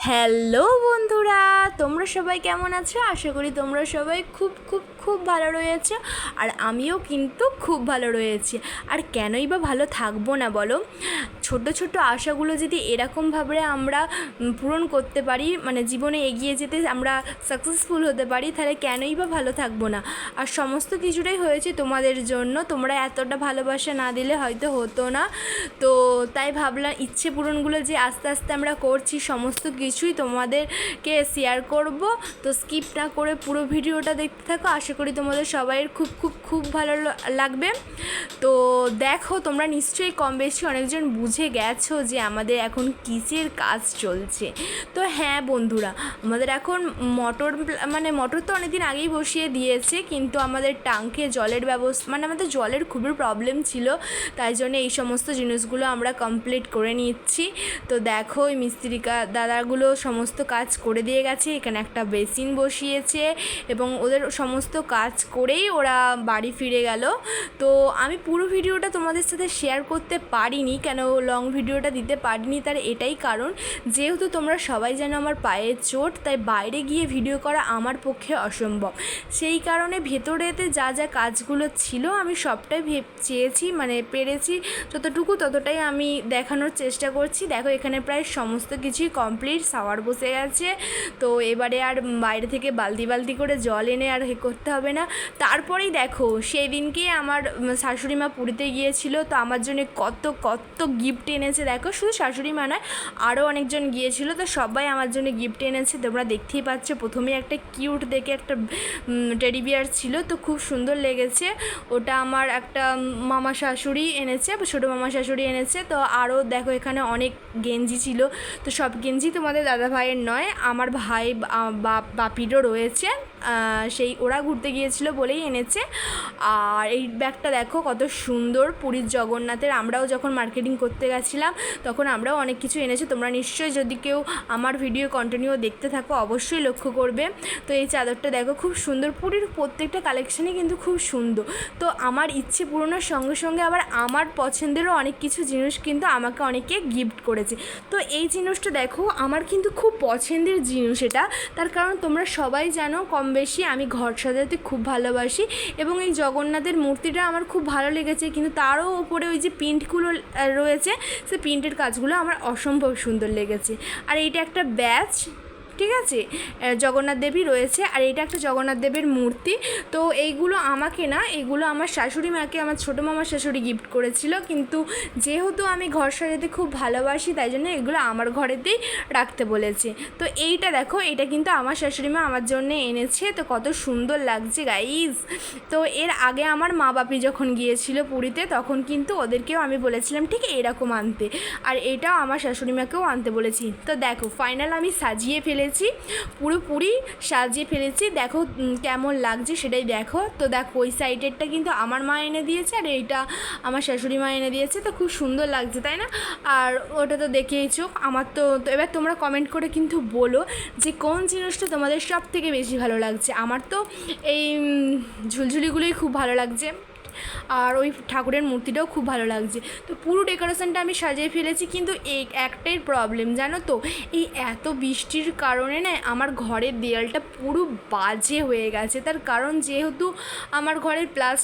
Hello বন্ধুরা, তোমরা সবাই কেমন আছো? আশা করি তোমরা সবাই খুব খুব খুব ভালো রয়েছো। আর আমিও কিন্তু খুব ভালো রয়েছি। আর কেনই বা ভালো থাকব না বলো? ছোট ছোট আশাগুলো যদি এরকমভাবে আমরা পূরণ করতে পারি মানে জীবনে এগিয়ে যেতে আমরা সাকসেসফুল হতে পারি, তাহলে কেনই বা ভালো থাকব না? আর সমস্ত কিছুটাই হয়েছে তোমাদের জন্য। তোমরা এতটা ভালোবাসা না দিলে হয়তো হতো না। তো তাই ভাবলাম ইচ্ছে পূরণগুলো যে আস্তে আস্তে আমরা করছি, সমস্ত কিছুই তোমাদেরকে শেয়ার করব। তো স্কিপ না করে পুরো ভিডিওটা দেখতে থাকো। আশা করি তোমাদের সবাইয়ের খুব খুব খুব ভালো লাগবে। তো দেখো, তোমরা নিশ্চয়ই কম বেশি অনেকজন বুঝে গেছো যে আমাদের এখন কিসের কাজ চলছে। তো হ্যাঁ বন্ধুরা, আমাদের এখন মোটর মানে মোটর তো অনেকদিন আগেই বসিয়ে দিয়েছে, কিন্তু আমাদের টাঙ্কে জলের ব্যবস্থা মানে আমাদের জলের খুবই প্রবলেম ছিল। তাই জন্য এই সমস্ত জিনিসগুলো আমরা কমপ্লিট করে নিচ্ছি। তো দেখো, ওই মিস্ত্রিকা দাদাগুলো সমস্ত কাজ করে দিয়ে গেছে। এখানে একটা বেসিন বসিয়েছে এবং ওদের সমস্ত কাজ করেই ওরা বাড়ি ফিরে গেল। তো আমি পুরো ভিডিওটা তোমাদের সাথে শেয়ার করতে পারিনি, কেন লং ভিডিওটা দিতে পারিনি তার এটাই কারণ। যেহেতু তোমরা সবাই যেন আমার পায়ে চোট, তাই বাইরে গিয়ে ভিডিও করা আমার পক্ষে অসম্ভব। সেই কারণে ভেতরেতে যা যা কাজগুলো ছিল আমি সবটাই চেয়েছি মানে পেরেছি। যতটুকু ততটাই আমি দেখানোর চেষ্টা করছি। দেখো এখানে প্রায় সমস্ত কিছুই কমপ্লিট সাওয়ার বসে গেছে। তো এবারে আর বাইরে থেকে বালতি বালতি করে জল এনে আর করতে হবে না। তারপরেই দেখো সেই দিনকে আমার শাশুড়ি মা পুরীতে গিয়েছিল। তো আমার জন্য কত কত গিফট এনেছে দেখো। শুধু শাশুড়ি মা নয় আরও অনেকজন গিয়েছিল। তো সবাই আমার জন্য গিফট এনেছে। তোমরা দেখতেই পাচ্ছ প্রথমে একটা কিউট দেখে একটা টেডি বিয়ার ছিল। তো খুব সুন্দর লেগেছে। ওটা আমার একটা মামা শাশুড়ি এনেছে, ছোটো মামা শাশুড়ি এনেছে। তো আরও দেখো এখানে অনেক গেঞ্জি ছিল। তো সব গেঞ্জি তোমাদের দাদা ভাইয়ের নয় আমার ভাই বাপ- বাপিরও রয়েছে। সেই ওরা ঘুরতে গিয়েছিল বলেই এনেছে। আর এই ব্যাগটা দেখো কত সুন্দর পুরীর জগন্নাথের। আমরাও যখন মার্কেটিং করতে গেছিলাম, তখন আমরাও অনেক কিছু এনেছি। তোমরা নিশ্চয়ই যদি কেউ আমার ভিডিও কন্টিনিউ দেখতে থাকো, অবশ্যই লক্ষ্য করবে। তো এই চাদরটা দেখো খুব সুন্দর। পুরীর প্রত্যেকটা কালেকশানই কিন্তু খুব সুন্দর। তো আমার ইচ্ছে পূরণের সঙ্গে সঙ্গে আবার আমার পছন্দেরও অনেক কিছু জিনিস কিন্তু আমাকে অনেকে গিফট করেছে। তো এই জিনিসটা দেখো, আমার কিন্তু খুব পছন্দের জিনিস এটা। তার কারণ তোমরা সবাই জানো, কম বেশি আমি ঘর সাজাতে খুব ভালোবাসি এবং এই জগন্নাথের মূর্তিটা আমার খুব ভালো লেগেছে, কিন্তু তারও ওপরে ওই যে প্রিন্টগুলো রয়েছে, সে প্রিন্টের কাজগুলো আমার অসম্ভব সুন্দর লেগেছে। আর এইটা একটা ব্যাচ ঠিক আছে? জগন্নাথ দেবী রয়েছে আর এটা একটা জগন্নাথ দেবের মূর্তি। তো এইগুলো আমাকে না এগুলো আমার শাশুড়ি মাকে, আমার ছোটো মামার শাশুড়ি গিফট করেছিল। কিন্তু যেহেতু আমি ঘর সাজাতে খুব ভালোবাসি, তাই জন্য এগুলো আমার ঘরেতেই রাখতে বলেছে। তো এইটা দেখো এটা কিন্তু আমার শাশুড়ি মা আমার জন্য এনেছে। তো কত সুন্দর লাগছে গাইজ তো এর আগে আমার মা বাপি যখন গিয়েছিল পুরীতে, তখন কিন্তু ওদেরকেও আমি বলেছিলাম, ঠিক এরকম আনতে। আর এটাও আমার শাশুড়ি মাকেও আনতে বলেছি। তো দেখো ফাইনাল আমি সাজিয়ে ফেলেছি, পুরোপুরি সাজিয়ে ফেলেছি। দেখো কেমন লাগছে সেটাই দেখো। তো দেখো, ওই সাইডেরটা কিন্তু আমার মা এনে দিয়েছে আর এইটা আমার শাশুড়ি মা এনে দিয়েছে। তো খুব সুন্দর লাগছে, তাই না? আর ওটা তো দেখেইছো, আমার তো এবার তোমরা কমেন্ট করে কিন্তু বলো যে কোন জিনিসটা তোমাদের সব থেকে বেশি ভালো লাগছে। আমার তো এই ঝুলঝুলিগুলোই খুব ভালো লাগছে। আর ওই ঠাকুরের মূর্তিটাও খুব ভালো লাগছে। তো পুরো ডেকোরেশনটা আমি সাজিয়ে ফেলেছি, কিন্তু এই একটাই প্রবলেম জানো তো? এই এত বৃষ্টির কারণে না আমার ঘরের দেয়ালটা পুরো বাজে হয়ে গেছে। তার কারণ যেহেতু আমার ঘরের প্লাস